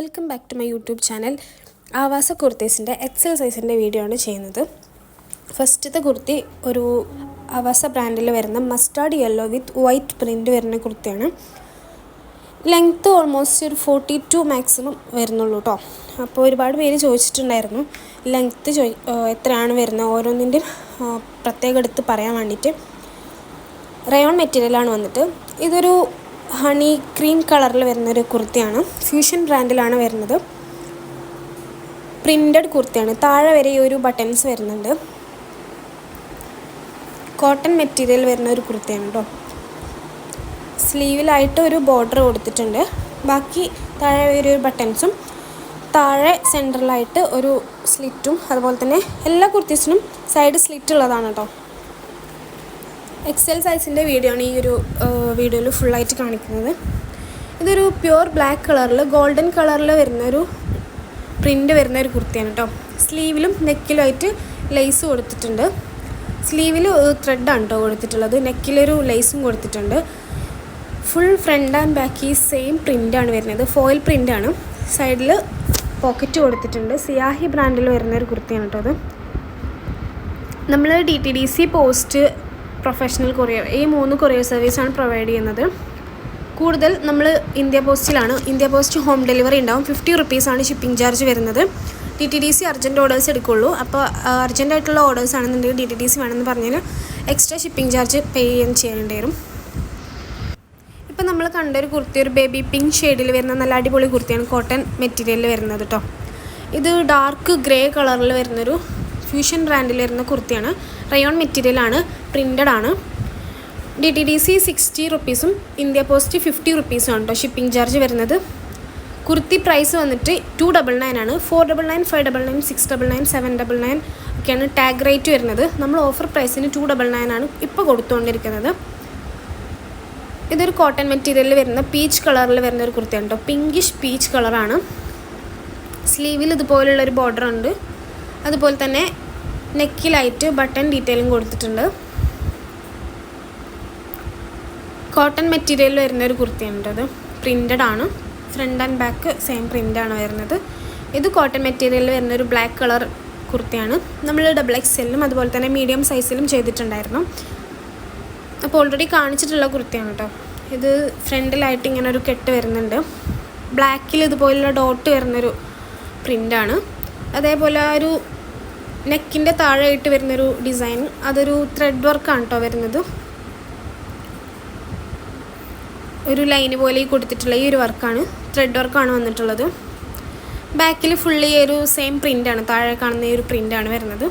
Welcome back to my YouTube channel. Avaasa കുർത്തീസിന്റെ Excel സൈസിന്റെ video ആണ് ചെയ്യുന്നത്. ഫസ്റ്റത്തെ കുർത്തി ഒരു ആവാസ ബ്രാൻഡിൽ വരുന്ന mustard yellow with white print വരുന്ന കുർത്തിയാണ്. ലെങ്ത്ത് ഓൾമോസ്റ്റ് ഒരു ഫോർട്ടി ടു മാക്സിമം വരുന്നുള്ളൂ കേട്ടോ അപ്പോൾ ഒരുപാട് പേര് ചോദിച്ചിട്ടുണ്ടായിരുന്നു ലെങ്ത്ത് ചോ എത്രയാണ് വരുന്നത്? ഓരോന്നിന്റെയും പ്രത്യേകം എടുത്ത് പറയാൻ വേണ്ടിയിട്ട്. റയോൺ മെറ്റീരിയലാണ് വന്നിട്ട്. ഇതൊരു ഹണി ക്രീം കളറിൽ വരുന്നൊരു കുർത്തിയാണ്. ഫ്യൂഷൻ ബ്രാൻഡിലാണ് വരുന്നത്. പ്രിന്റഡ് കുർത്തിയാണ്. താഴെ വരെ ഒരു ബട്ടൺസ് വരുന്നുണ്ട്. കോട്ടൺ മെറ്റീരിയൽ വരുന്ന ഒരു കുർത്തിയാണ് കേട്ടോ സ്ലീവിലായിട്ട് ഒരു ബോർഡർ കൊടുത്തിട്ടുണ്ട്. ബാക്കി താഴെ ഒരു ബട്ടൺസും താഴെ സെന്ററിലായിട്ട് ഒരു സ്ലിറ്റും അതുപോലെ തന്നെ എല്ലാ കുർത്തീസിനും സൈഡ് സ്ലിറ്റ് ഉള്ളതാണ് കേട്ടോ എക്സൽ സൈസിന്റെ വീഡിയോ ആണ് ഈ ഒരു വീഡിയോയിൽ ഫുള്ളായിട്ട് കാണിക്കുന്നത്. ഇതൊരു പ്യുവർ ബ്ലാക്ക് കളറിൽ ഗോൾഡൻ കളറിൽ വരുന്നൊരു പ്രിന്റ് വരുന്ന ഒരു കുർത്തിയാണ് കേട്ടോ സ്ലീവിലും നെക്കിലുമായിട്ട് ലേസ് കൊടുത്തിട്ടുണ്ട്. സ്ലീവിൽ ത്രെഡാണ് കേട്ടോ കൊടുത്തിട്ടുള്ളത്. നെക്കിലൊരു ലേസും കൊടുത്തിട്ടുണ്ട്. ഫുൾ ഫ്രണ്ട് ആൻഡ് ബാക്ക് ഈ സെയിം പ്രിന്റാണ് വരുന്നത്. ഫോയിൽ പ്രിന്റാണ് സൈഡിൽ പോക്കറ്റ് കൊടുത്തിട്ടുണ്ട്. സിയാഹി ബ്രാൻഡിൽ വരുന്ന ഒരു കുർത്തിയാണ് കേട്ടോ അത്. നമ്മൾ D T D C post professional courier ഈ മൂന്ന് കൊറിയർ സർവീസാണ് പ്രൊവൈഡ് ചെയ്യുന്നത്. കൂടുതൽ നമ്മൾ ഇന്ത്യ പോസ്റ്റിലാണ്. ഇന്ത്യ പോസ്റ്റ് ഹോം ഡെലിവറി ഉണ്ടാവും. ഫിഫ്റ്റി റുപ്പീസാണ് ഷിപ്പിംഗ് ചാർജ് വരുന്നത്. D T D C urgent orders എടുക്കുള്ളൂ. അപ്പോൾ അർജന്റ് ആയിട്ടുള്ള ഓർഡേഴ്സ് ആണെന്നുണ്ടെങ്കിൽ ഡി ടി ഡി സി വേണമെന്ന് പറഞ്ഞാൽ എക്സ്ട്രാ ഷിപ്പിംഗ് ചാർജ് പേ ചെയ്യാൻ ചെയ്യേണ്ടി വരും. ഇപ്പം നമ്മൾ കണ്ട ഒരു കുർത്തി ഒരു ബേബി പിങ്ക് ഷെയ്ഡിൽ വരുന്ന നല്ല അടിപൊളി കുർത്തിയാണ് കോട്ടൺ മെറ്റീരിയലിൽ വരുന്നത് കേട്ടോ ഇത് ഡാർക്ക് ഗ്രേ കളറിൽ വരുന്നൊരു ഫ്യൂഷൻ ബ്രാൻഡിൽ വരുന്ന കുർത്തിയാണ്. റയോൺ മെറ്റീരിയലാണ് പ്രിന്റഡ് ആണ്. D T D C sixty റുപ്പീസും India post fifty റുപ്പീസും ആണ് കേട്ടോ ഷിപ്പിംഗ് ചാർജ് വരുന്നത്. കുർത്തി പ്രൈസ് വന്നിട്ട് ടു ഡബിൾ നയൻ ആണ്. Four double nine five double nine six double nine seven double nine ഒക്കെയാണ് ടാഗ് റേറ്റ് വരുന്നത്. നമ്മൾ ഓഫർ പ്രൈസിന് ടു ഡബിൾ നയൻ ആണ് ഇപ്പോൾ കൊടുത്തുകൊണ്ടിരിക്കുന്നത് ഇതൊരു കോട്ടൺ മെറ്റീരിയലിൽ വരുന്ന പീച്ച് കളറിൽ വരുന്ന ഒരു കുർത്തിയാണ് കേട്ടോ പിങ്കിഷ് പീച്ച് കളറാണ് സ്ലീവിൽ ഇതുപോലുള്ള ഒരു ബോർഡർ ഉണ്ട്. അതുപോലെ തന്നെ നെക്കിലായിട്ട് ബട്ടൺ ഡീറ്റെയിലും കൊടുത്തിട്ടുണ്ട്. കോട്ടൺ മെറ്റീരിയൽ വരുന്ന ഒരു കുർത്തിയുണ്ട് അത് പ്രിന്റഡ് ആണ്. ഫ്രണ്ട് ആൻഡ് ബാക്ക് സെയിം പ്രിന്റാണ് വരുന്നത്. ഇത് കോട്ടൺ മെറ്റീരിയൽ വരുന്ന ഒരു ബ്ലാക്ക് കളർ കുർത്തിയാണ്. നമ്മൾ ഡബിൾ എക്സെല്ലും അതുപോലെ തന്നെ മീഡിയം സൈസിലും ചെയ്തിട്ടുണ്ടായിരുന്നു. അപ്പോൾ ഓൾറെഡി കാണിച്ചിട്ടുള്ള കുർത്തിയാണ് കേട്ടോ ഇത് ഫ്രണ്ടിലായിട്ട് ഇങ്ങനെ ഒരു കെട്ട് വരുന്നുണ്ട്. ബ്ലാക്കിൽ ഇതുപോലുള്ള ഡോട്ട് വരുന്നൊരു പ്രിന്റാണ് അതേപോലെ ഒരു നെക്കിന്റെ താഴെയായിട്ട് വരുന്നൊരു ഡിസൈൻ. അതൊരു ത്രെഡ് വർക്കാണ് കേട്ടോ വരുന്നത്. ഒരു ലൈന് പോലെ കൊടുത്തിട്ടുള്ള ഈ ഒരു വർക്കാണ് ത്രെഡ് വർക്കാണ് വന്നിട്ടുള്ളത്. ബാക്കിൽ ഫുള്ളി ഒരു സെയിം പ്രിന്റാണ് താഴെ കാണുന്ന ഈ ഒരു പ്രിന്റാണ് വരുന്നത്.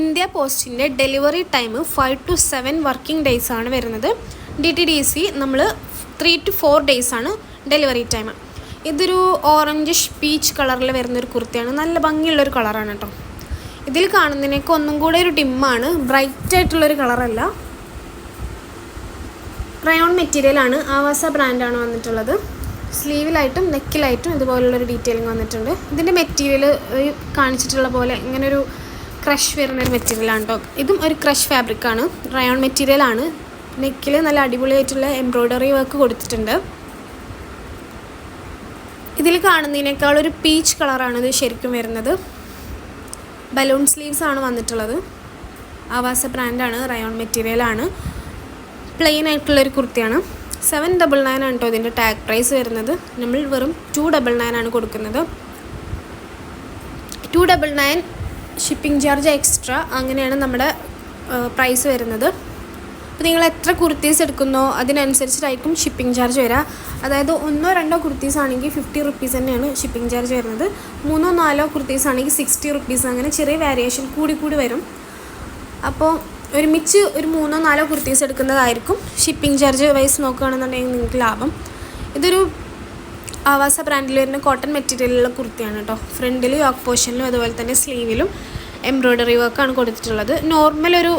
ഇന്ത്യ പോസ്റ്റിന്റെ delivery time five to seven working days ആണ് വരുന്നത്. ഡി ടി ഡി സി നമ്മൾ ത്രീ ടു ഫോർ ഡേയ്സ് ആണ് ഡെലിവറി ടൈം. ഇതൊരു ഓറഞ്ചിഷ് പീച്ച് കളറിൽ വരുന്നൊരു കുർത്തിയാണ്. നല്ല ഭംഗിയുള്ളൊരു കളറാണ് കേട്ടോ ഇതിൽ കാണുന്നതിനൊക്കെ ഒന്നും കൂടെ ഒരു ഡിമ്മാണ് ബ്രൈറ്റ് ആയിട്ടുള്ളൊരു കളറല്ല റയോൺ മെറ്റീരിയലാണ് ആവാസ ബ്രാൻഡാണ് വന്നിട്ടുള്ളത്. സ്ലീവിലായിട്ടും നെക്കിലായിട്ടും ഇതുപോലുള്ളൊരു ഡീറ്റെയിലിംഗ് വന്നിട്ടുണ്ട്. ഇതിന്റെ മെറ്റീരിയൽ കാണിച്ചിട്ടുള്ള പോലെ ഇങ്ങനെ ഒരു ക്രഷ് വരുന്നൊരു മെറ്റീരിയലാണ് കേട്ടോ ഇതും ഒരു ക്രഷ് ഫാബ്രിക്കാണ് റയോൺ മെറ്റീരിയലാണ് നെക്കിൽ നല്ല അടിപൊളിയായിട്ടുള്ള എംബ്രോയ്ഡറി വർക്ക് കൊടുത്തിട്ടുണ്ട്. ഇതിൽ കാണുന്നതിനേക്കാൾ ഒരു പീച്ച് കളറാണ് ഇത് ശരിക്കും വരുന്നത്. ബലൂൺ സ്ലീവ്സ് ആണ് വന്നിട്ടുള്ളത്. ആവാസ ബ്രാൻഡാണ് റയോൺ മെറ്റീരിയലാണ് പ്ലെയിൻ ആയിട്ടുള്ളൊരു കുർത്തിയാണ്. സെവൻ ഡബിൾ നയൻ ആണ് കേട്ടോ ഇതിന്റെ ടാഗ് പ്രൈസ് വരുന്നത്. നമ്മൾ വെറും ടു ഡബിൾ നയൻ ആണ് കൊടുക്കുന്നത്. Two double nine shipping charge extra അങ്ങനെയാണ് നമ്മുടെ പ്രൈസ് വരുന്നത്. അപ്പോൾ നിങ്ങൾ എത്ര കുർത്തീസ് എടുക്കുന്നോ അതിനനുസരിച്ചിട്ടായിരിക്കും ഷിപ്പിംഗ് ചാർജ് വരിക. അതായത് ഒന്നോ രണ്ടോ കുർത്തീസ് ആണെങ്കിൽ ഫിഫ്റ്റി റുപ്പീസ് തന്നെയാണ് ഷിപ്പിംഗ് ചാർജ് വരുന്നത്. മൂന്നോ നാലോ കുർത്തീസ് ആണെങ്കിൽ സിക്സ്റ്റി റുപ്പീസ് അങ്ങനെ ചെറിയ വേരിയേഷൻ കൂടി കൂടി വരും. അപ്പോൾ ഒരുമിച്ച് ഒരു മൂന്നോ നാലോ കുർത്തീസ് എടുക്കുന്നതായിരിക്കും ഷിപ്പിംഗ് ചാർജ് വൈസ് നോക്കുകയാണെന്നുണ്ടെങ്കിൽ നിങ്ങൾക്ക് ലാഭം. ഇതൊരു ആവാസ ബ്രാൻഡിൽ വരുന്ന കോട്ടൺ മെറ്റീരിയലുള്ള കുർത്തിയാണ് കേട്ടോ. ഫ്രണ്ടിലും യോക്ക് പോർഷനിലും അതുപോലെ തന്നെ സ്ലീവിലും എംബ്രോയ്ഡറി വർക്കാണ് കൊടുത്തിട്ടുള്ളത്. നോർമൽ ഒരു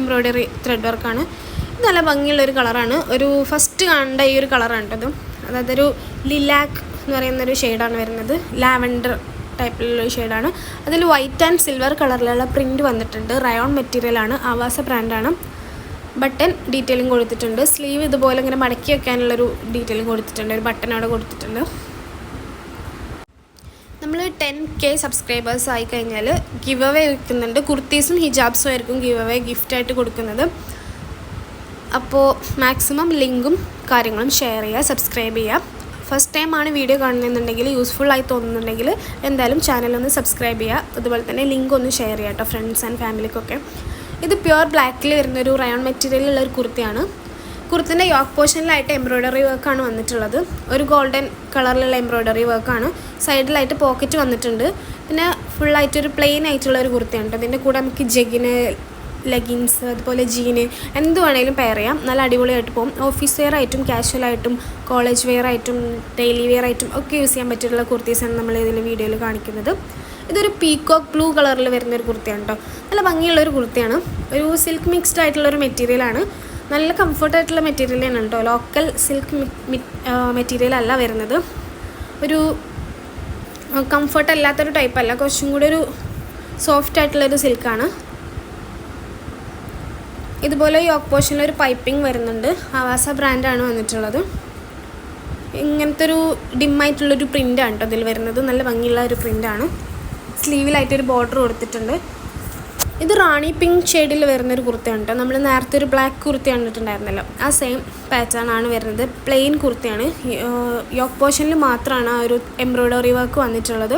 എംബ്രോയ്ഡറി ത്രെഡ് വർക്കാണ് നല്ല ഭംഗിയുള്ളൊരു കളറാണ് ഒരു ഫസ്റ്റ് കണ്ട ഈ ഒരു കളറാണ് കേട്ടത് അതായത് ഒരു ലിലാക്ക് എന്ന് പറയുന്നൊരു ഷെയ്ഡാണ് വരുന്നത്. ലാവൻഡർ ടൈപ്പിലുള്ള ഷെയ്ഡാണ് അതിൽ വൈറ്റ് ആൻഡ് സിൽവർ കളറിലുള്ള പ്രിന്റ് വന്നിട്ടുണ്ട്. റയോൺ മെറ്റീരിയലാണ് ആവാസ ബ്രാൻഡാണ് ബട്ടൺ ഡീറ്റെയിലും കൊടുത്തിട്ടുണ്ട്. സ്ലീവ് ഇതുപോലെ ഇങ്ങനെ മടക്കി വെക്കാനുള്ളൊരു ഡീറ്റെയിലും കൊടുത്തിട്ടുണ്ട്. ഒരു ബട്ടൺ അവിടെ കൊടുത്തിട്ടുണ്ട്. നമ്മൾ ടെൻ കെ സബ്സ്ക്രൈബേഴ്സ് ആയി കഴിഞ്ഞാൽ ഗിവ് അവേ വെക്കുന്നുണ്ട് കുർത്തീസും ഹിജാബ്സും ആയിരിക്കും ഗിവ് അവേ ഗിഫ്റ്റായിട്ട് കൊടുക്കുന്നത്. അപ്പോൾ മാക്സിമം ലിങ്കും കാര്യങ്ങളും ഷെയർ ചെയ്യുക സബ്സ്ക്രൈബ് ചെയ്യുക. ഫസ്റ്റ് ടൈം ആണ് വീഡിയോ കാണുന്നുണ്ടെങ്കിൽ യൂസ്ഫുൾ ആയി തോന്നുന്നുണ്ടെങ്കിൽ എന്തായാലും ചാനൽ ഒന്ന് സബ്സ്ക്രൈബ് ചെയ്യുക. അതുപോലെ തന്നെ ലിങ്ക് ഒന്ന് ഷെയർ ചെയ്യാം കേട്ടോ ഫ്രണ്ട്സ് ആൻഡ് ഫാമിലിക്കൊക്കെ ഇത് പ്യുവർ ബ്ലാക്കിൽ വരുന്ന ഒരു റയോൺ മെറ്റീരിയലുള്ള ഒരു കുർത്തിയാണ്. കുർത്തിന്റെ യോക്ക് പോർഷനിലായിട്ട് എംബ്രോയ്ഡറി വർക്കാണ് വന്നിട്ടുള്ളത്. ഒരു ഗോൾഡൻ കളറിലുള്ള എംബ്രോയ്ഡറി വർക്കാണ്. സൈഡിലായിട്ട് പോക്കറ്റ് വന്നിട്ടുണ്ട്. പിന്നെ ഫുള്ളായിട്ട് ഒരു പ്ലെയിൻ ആയിട്ടുള്ള ഒരു കുർത്തിയാണ് കേട്ടോ. ഇതിന്റെ കൂടെ നമുക്ക് ജഗിന് ലെഗിൻസ് അതുപോലെ ജീന് എന്ത് വേണേലും പെയർ ചെയ്യാം. നല്ല അടിപൊളിയായിട്ട് പോകും ഓഫീസ് വെയർ ആയിട്ടും കാഷ്വൽ ആയിട്ടും കോളേജ് വെയർ ആയിട്ടും ഡെയിലി വെയർ ആയിട്ടും ഒക്കെ യൂസ് ചെയ്യാൻ പറ്റിയിട്ടുള്ള കുർത്തീസാണ് നമ്മൾ ഇതിൽ വീഡിയോയിൽ കാണിക്കുന്നത്. ഇതൊരു പീക്കോക്ക് ബ്ലൂ കളറിൽ വരുന്ന ഒരു കുർത്തിയാണ് കേട്ടോ. നല്ല ഭംഗിയുള്ളൊരു കുർത്തിയാണ്. ഒരു സിൽക്ക് മിക്സ്ഡ് ആയിട്ടുള്ള ഒരു മെറ്റീരിയലാണ് നല്ല കംഫർട്ടായിട്ടുള്ള മെറ്റീരിയൽ തന്നെ കേട്ടോ ലോക്കൽ സിൽക്ക് മെറ്റീരിയൽ അല്ല വരുന്നത്. ഒരു കംഫർട്ട് അല്ലാത്തൊരു ടൈപ്പ് അല്ല. കുറച്ചും കൂടി ഒരു സോഫ്റ്റ് ആയിട്ടുള്ളൊരു സിൽക്കാണ് ഇതുപോലെ യോക്ക് പോർഷനിൽ ഒരു പൈപ്പിംഗ് വരുന്നുണ്ട്. ആവാസ ബ്രാൻഡാണ് വന്നിട്ടുള്ളത്. ഇങ്ങനത്തെ ഒരു ഡിമ്മായിട്ടുള്ളൊരു പ്രിന്റാണ് കേട്ടോ ഇതിൽ വരുന്നത്. നല്ല ഭംഗിയുള്ള ഒരു പ്രിന്റാണ് സ്ലീവിലായിട്ടൊരു ബോർഡർ കൊടുത്തിട്ടുണ്ട്. ഇത് റാണി പിങ്ക് ഷെയ്ഡിൽ വരുന്നൊരു കുർത്തയാണ് കേട്ടോ. നമ്മൾ നേരത്തെ ഒരു ബ്ലാക്ക് കുർത്തി കണ്ടിട്ടുണ്ടായിരുന്നല്ലോ. ആ സെയിം പാറ്റേൺ ആണ് വരുന്നത്. പ്ലെയിൻ കുർത്തിയാണ്. യോക്ക് പോർഷനിൽ മാത്രമാണ് ആ ഒരു എംബ്രോയ്ഡറി വർക്ക് വന്നിട്ടുള്ളത്.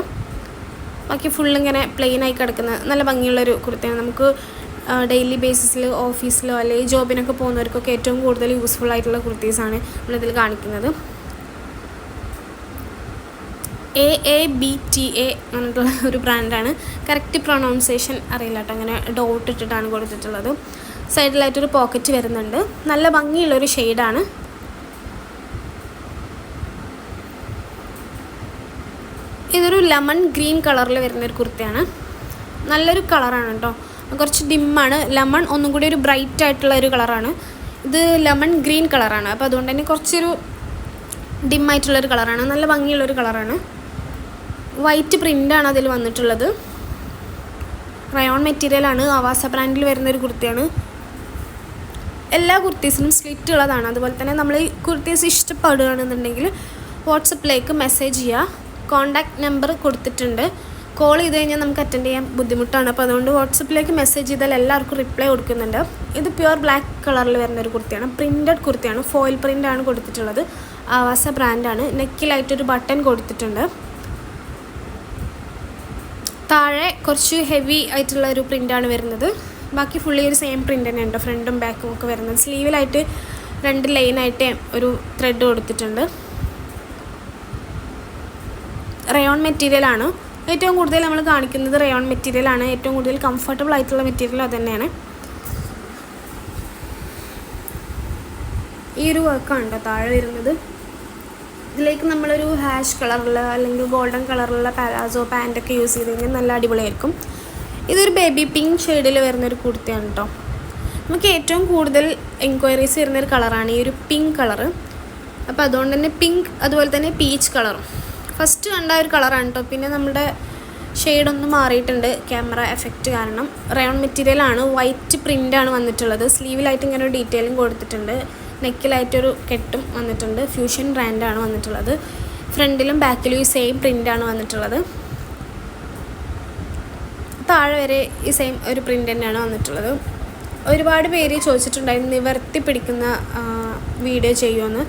ബാക്കി ഫുൾ ഇങ്ങനെ പ്ലെയിൻ ആയി കിടക്കുന്ന നല്ല ഭംഗിയുള്ളൊരു കുർത്തിയാണ്. നമുക്ക് ഡെയിലി ബേസിസിൽ ഓഫീസിലോ അല്ലെങ്കിൽ ജോബിനൊക്കെ പോകുന്നവർക്കൊക്കെ ഏറ്റവും കൂടുതൽ യൂസ്ഫുൾ ആയിട്ടുള്ള കുർത്തീസാണ് നമ്മളിതിൽ കാണിക്കുന്നത്. A A B T A എന്നുള്ള ഒരു ബ്രാൻഡാണ് കറക്റ്റ് പ്രൊണൗൺസിയേഷൻ അറിയില്ല കേട്ടോ. അങ്ങനെ ഡോട്ട് ഇട്ടിട്ടാണ് കൊടുത്തിട്ടുള്ളത്. സൈഡിലായിട്ടൊരു പോക്കറ്റ് വരുന്നുണ്ട്. നല്ല ഭംഗിയുള്ളൊരു ഷെയ്ഡാണ് ഇതൊരു ലെമൺ ഗ്രീൻ കളറിൽ വരുന്നൊരു കുർത്തിയാണ്. നല്ലൊരു കളറാണ് കേട്ടോ കുറച്ച് ഡിമ്മാണ് ലെമൺ ഒന്നും കൂടി ഒരു ബ്രൈറ്റ് ആയിട്ടുള്ള ഒരു കളറാണ് ഇത് ലെമൺ ഗ്രീൻ കളറാണ് അപ്പോൾ അതുകൊണ്ട് തന്നെ കുറച്ചൊരു ഡിമ്മായിട്ടുള്ളൊരു കളറാണ് നല്ല ഭംഗിയുള്ളൊരു കളറാണ് വൈറ്റ് പ്രിന്റാണ് അതിൽ വന്നിട്ടുള്ളത്. റയോൺ മെറ്റീരിയലാണ് ആവാസ ബ്രാൻഡിൽ വരുന്നൊരു കുർത്തിയാണ്. എല്ലാ കുർത്തീസിനും സ്ലിറ്റ് ഉള്ളതാണ്. അതുപോലെ തന്നെ നമ്മൾ ഈ കുർത്തീസ് ഇഷ്ടപ്പെടുകയാണെന്നുണ്ടെങ്കിൽ വാട്സപ്പിലേക്ക് മെസ്സേജ് ചെയ്യുക. കോൺടാക്റ്റ് നമ്പർ കൊടുത്തിട്ടുണ്ട്. കോൾ ചെയ്ത് കഴിഞ്ഞാൽ നമുക്ക് അറ്റൻഡ് ചെയ്യാൻ ബുദ്ധിമുട്ടാണ്. അപ്പോൾ അതുകൊണ്ട് വാട്സപ്പിലേക്ക് മെസ്സേജ് ചെയ്താൽ എല്ലാവർക്കും റിപ്ലൈ കൊടുക്കുന്നുണ്ട്. ഇത് പ്യുവർ ബ്ലാക്ക് കളറിൽ വരുന്ന ഒരു കുർത്തിയാണ്. പ്രിന്റഡ് കുർത്തിയാണ്. ഫോയിൽ പ്രിന്റാണ് കൊടുത്തിട്ടുള്ളത്. ആവാസ ബ്രാൻഡാണ് നെക്കിലായിട്ടൊരു ബട്ടൺ കൊടുത്തിട്ടുണ്ട്. താഴെ കുറച്ച് ഹെവി ആയിട്ടുള്ള ഒരു പ്രിന്റാണ് വരുന്നത്. ബാക്കി ഫുള്ളി ഒരു സെയിം പ്രിന്റ് തന്നെ ഉണ്ട്. ഫ്രണ്ടും ബാക്കും ഒക്കെ വരുന്നത്. സ്ലീവിലായിട്ട് രണ്ട് ലൈനായിട്ട് ഒരു ത്രെഡ് കൊടുത്തിട്ടുണ്ട്. റയോൺ മെറ്റീരിയലാണ് ഏറ്റവും കൂടുതൽ നമ്മൾ കാണിക്കുന്നത് റയോൺ മെറ്റീരിയലാണ് ഏറ്റവും കൂടുതൽ കംഫർട്ടബിൾ ആയിട്ടുള്ള മെറ്റീരിയൽ അത് തന്നെയാണ്. ഈ ഒരു വർക്കാണ് കേട്ടോ താഴെ വരുന്നത്. ഇതിലേക്ക് നമ്മളൊരു ഹാഷ് കളറുള്ള അല്ലെങ്കിൽ ഗോൾഡൻ കളറുള്ള പാലാസോ പാന്റൊക്കെ യൂസ് ചെയ്ത് കഴിഞ്ഞാൽ നല്ല അടിപൊളിയായിരിക്കും. ഇതൊരു ബേബി പിങ്ക് ഷെയ്ഡിൽ വരുന്നൊരു കുർത്തിയാണ് കേട്ടോ നമുക്ക് ഏറ്റവും കൂടുതൽ എൻക്വയറീസ് വരുന്നൊരു കളറാണ് ഈ ഒരു പിങ്ക് കളറ് അപ്പോൾ അതുകൊണ്ട് തന്നെ പിങ്ക് അതുപോലെ തന്നെ പീച്ച് കളറും ഫസ്റ്റ് കണ്ട ഒരു കളറാണ് കേട്ടോ പിന്നെ നമ്മുടെ ഷെയ്ഡൊന്നും മാറിയിട്ടുണ്ട്. ക്യാമറ എഫക്റ്റ് കാരണം. റയോൺ മെറ്റീരിയലാണ് വൈറ്റ് പ്രിന്റാണ് വന്നിട്ടുള്ളത്. സ്ലീവിലായിട്ട് ഇങ്ങനെ ഒരു ഡീറ്റെയിലും കൊടുത്തിട്ടുണ്ട്. നെക്കിലായിട്ടൊരു കെട്ടും വന്നിട്ടുണ്ട്. ഫ്യൂഷൻ ബ്രാൻഡാണ് വന്നിട്ടുള്ളത്. ഫ്രണ്ടിലും ബാക്കിലും ഈ സെയിം പ്രിന്റാണ് വന്നിട്ടുള്ളത്. താഴെ വരെ ഈ സെയിം ഒരു പ്രിന്റ് തന്നെയാണ് വന്നിട്ടുള്ളത്. ഒരുപാട് പേര് ചോദിച്ചിട്ടുണ്ടായിരുന്നു നിവർത്തി പിടിക്കുന്ന വീഡിയോ ചെയ്യുമെന്ന്